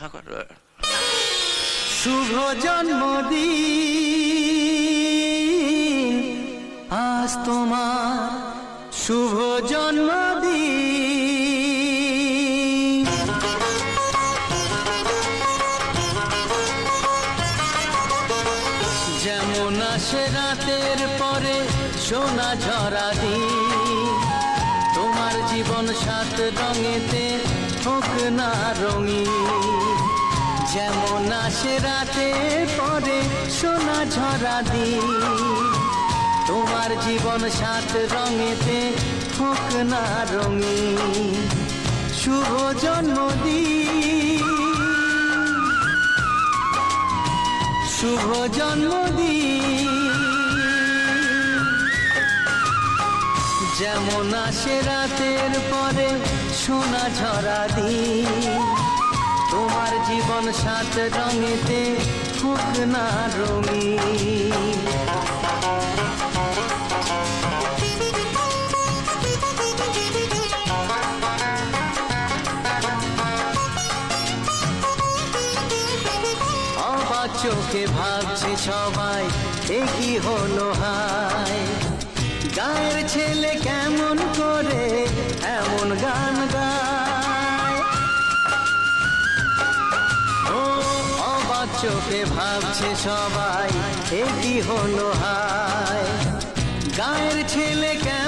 ঢাকা ঢাকা শুভ জন্মদিন। আজ তোমার শুভ জন্মদিন। যেমন আসে রাতের পরে সোনা ঝরা দিন, তোমার জীবন সাত রঙেতে হোক না রঙিন। যেমন আসে রাতের পরে সোনা ঝরা দিন। তোমার জীবন সাত রঙেতে হোক না রঙিন। শুভ জন্মদিন। শুভ জন্মদিন। যেমন আসে রাতের পরে সোনা ঝরা দিন। তোমার জীবন সাত রঙেতে হোক না রঙিন। চোখে ভাবছে সবাই, এ কি হলো হায়? গায়ের ছেলে কেমন করে? এমন গান গায়। ও, অবাক চোখে ভাবছে সবাই, এটি হলো হায়। গায়ের ছেলে কেমন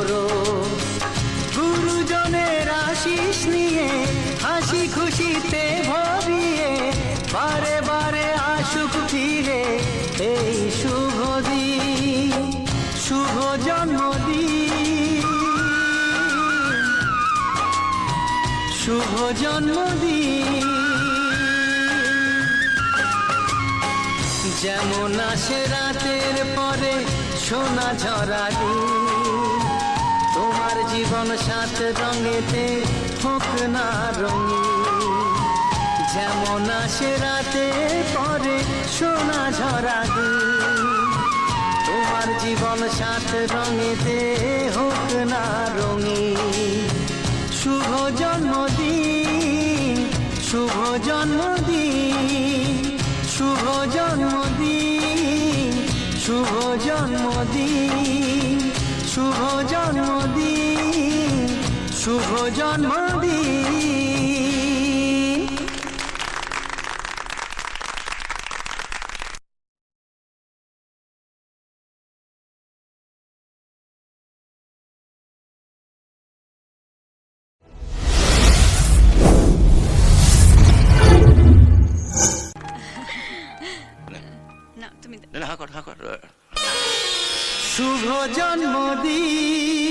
বারে বারে আসুক ফিরে এই শুভ দিন, শুভ জন্মদিন। শুভ জন্মদিন। যেমন আসে রাতের পরে সোনা ঝরা তোমার জীবন সাত রঙেতে হোক না রঙিন। যেমন আসে রাতে, পরে সোনা ঝরা তোমার জীবন সাত রঙেতে হোক না রঙিন। শুভ জন্মদিন শুভ জন্মদিন শুভ জন্মদিন শুভ জন্মদিন শুভ জন্মদিন শুভ জন্মদিন। না কর ঢাকা কর শুভ জন্মদিন।